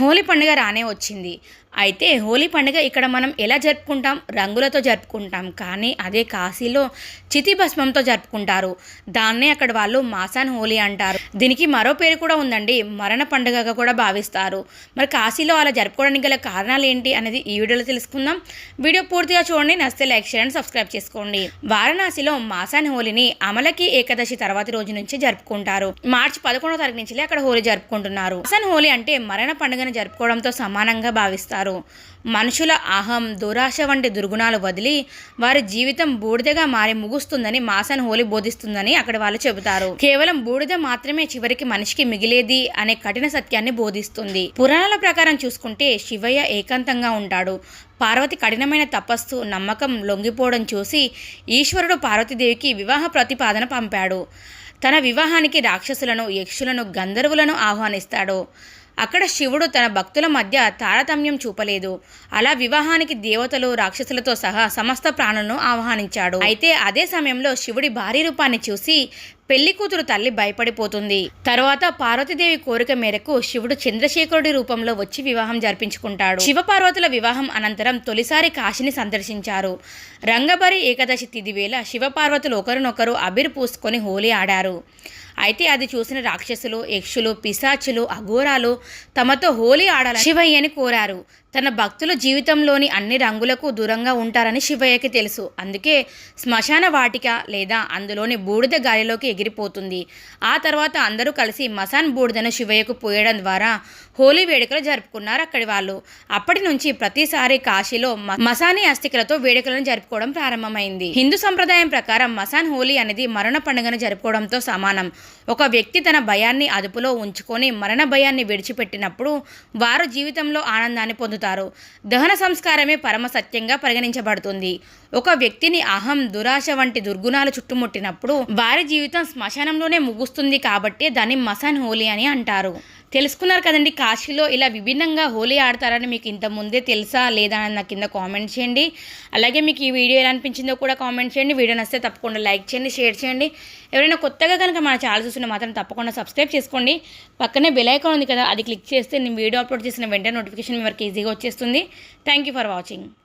హోలీ పండుగ రానే వచ్చింది. అయితే హోలీ పండుగ ఇక్కడ మనం ఎలా జరుపుకుంటాం? రంగులతో జరుపుకుంటాం. కానీ అదే కాశీలో చితి భస్మంతో జరుపుకుంటారు. దాన్నే అక్కడ వాళ్ళు మాసాన్ హోలీ అంటారు. దీనికి మరో పేరు కూడా ఉందండి. మరణ పండుగగా కూడా భావిస్తారు. మరి కాశీలో అలా జరుపుకోవడానికి గల కారణాలు ఏంటి అనేది ఈ వీడియోలో తెలుసుకుందాం. వీడియో పూర్తిగా చూడండి. నచ్చితే లైక్ చేయండి సబ్స్క్రైబ్ చేసుకోండి. వారణాసిలో మాసాన్ హోలీని అమలకి ఏకాదశి తర్వాతి రోజు నుంచి జరుపుకుంటారు. మార్చి పదకొండవ తారీఖు నుంచి అక్కడ హోలీ జరుపుకుంటున్నారు. మాసాన్ హోలీ అంటే మరణ పండుగను జరుపుకోవడంతో సమానంగా భావిస్తారు. మనుషుల అహం దురాశ వంటి దుర్గుణాలు వదిలి వారి జీవితం బూడిదగా మారి ముగుస్తుందని మాసన్ హోలీ బోధిస్తుందని అక్కడ వాళ్ళు చెబుతారు. కేవలం బూడిద మాత్రమే చివరికి మనిషికి మిగిలేది అనే కఠిన సత్యాన్ని బోధిస్తుంది. పురాణాల ప్రకారం చూసుకుంటే శివయ్య ఏకాంతంగా ఉంటాడు. పార్వతి కఠినమైన తపస్సు నమ్మకం లొంగిపోవడం చూసి ఈశ్వరుడు పార్వతీదేవికి వివాహ ప్రతిపాదన పంపాడు. తన వివాహానికి రాక్షసులను యక్షులను గంధర్వులను ఆహ్వానిస్తాడు. అక్కడ శివుడు తన భక్తుల మధ్య తారతమ్యం చూపలేదు. అలా వివాహానికి దేవతలు రాక్షసులతో సహా సమస్త ప్రాణులను ఆహ్వానించాడు. అయితే అదే సమయంలో శివుడి భారీ రూపాన్ని చూసి పెళ్ళి కూతురు తల్లి భయపడిపోతుంది. తర్వాత పార్వతీదేవి కోరిక మేరకు శివుడు చంద్రశేఖరుడి రూపంలో వచ్చి వివాహం జరిపించుకుంటాడు. శివపార్వతుల వివాహం అనంతరం తొలిసారి కాశీని సందర్శించారు. రంగబరి ఏకాదశి తిథి వేళ శివపార్వతులు ఒకరినొకరు అబిర్ పూసుకొని హోలీ ఆడారు. అయితే అది చూసిన రాక్షసులు యక్షులు పిశాచులు అఘోరాలు తమతో హోలీ ఆడాలని శివయ్యని కోరారు. తన భక్తులు జీవితంలోని అన్ని రంగులకు దూరంగా ఉంటారని శివయ్యకి తెలుసు. అందుకే శ్మశాన వాటిక లేదా అందులోని బూడిద గాలిలోకి ఎగిరిపోతుంది. ఆ తర్వాత అందరూ కలిసి మసాన్ బూడిదను శివయ్యకు పోయడం ద్వారా హోలీ వేడుకలు జరుపుకున్నారు అక్కడి వాళ్ళు. అప్పటి నుంచి ప్రతిసారి కాశీలో మ- మసానీ అస్థికలతో వేడుకలను జరుపుకోవడం ప్రారంభమైంది. హిందూ సంప్రదాయం ప్రకారం మసాన్ హోలీ అనేది మరణ పండుగను జరుపుకోవడంతో సమానం. ఒక వ్యక్తి తన భయాన్ని అదుపులో ఉంచుకొని మరణ భయాన్ని విడిచిపెట్టినప్పుడు వారు జీవితంలో ఆనందాన్ని పొందుతారు. దహన సంస్కారమే పరమ సత్యంగా పరిగణించబడుతుంది. ఒక వ్యక్తిని అహం దురాశ వంటి దుర్గుణాలు చుట్టుముట్టినప్పుడు వారి జీవితం శ్మశానంలోనే ముగుస్తుంది కాబట్టి దాన్ని మసాన్ హోలీ అని అంటారు. తెలుసుకున్నారు కదండి కాశీలో ఇలా విభిన్నంగా హోలీ ఆడతారని మీకు ఇంత ముందే తెలుసా లేదా అని నా కింద కామెంట్ చేయండి. అలాగే మీకు ఈ వీడియో ఎలా అనిపించిందో కూడా కామెంట్ చేయండి. వీడియో నచ్చితే తప్పకుండా లైక్ చేయండి షేర్ చేయండి. ఎవరైనా కొత్తగా కనుక మన ఛానల్ చూస్తున్న మాత్రం తప్పకుండా సబ్స్క్రైబ్ చేసుకోండి. పక్కనే బెల్ ఐకాన్ ఉంది కదా అది క్లిక్ చేస్తే నేను వీడియో అప్లోడ్ చేసిన వెంటనే నోటిఫికేషన్ మీ వరకు ఈజీగా వచ్చేస్తుంది. Thank you for watching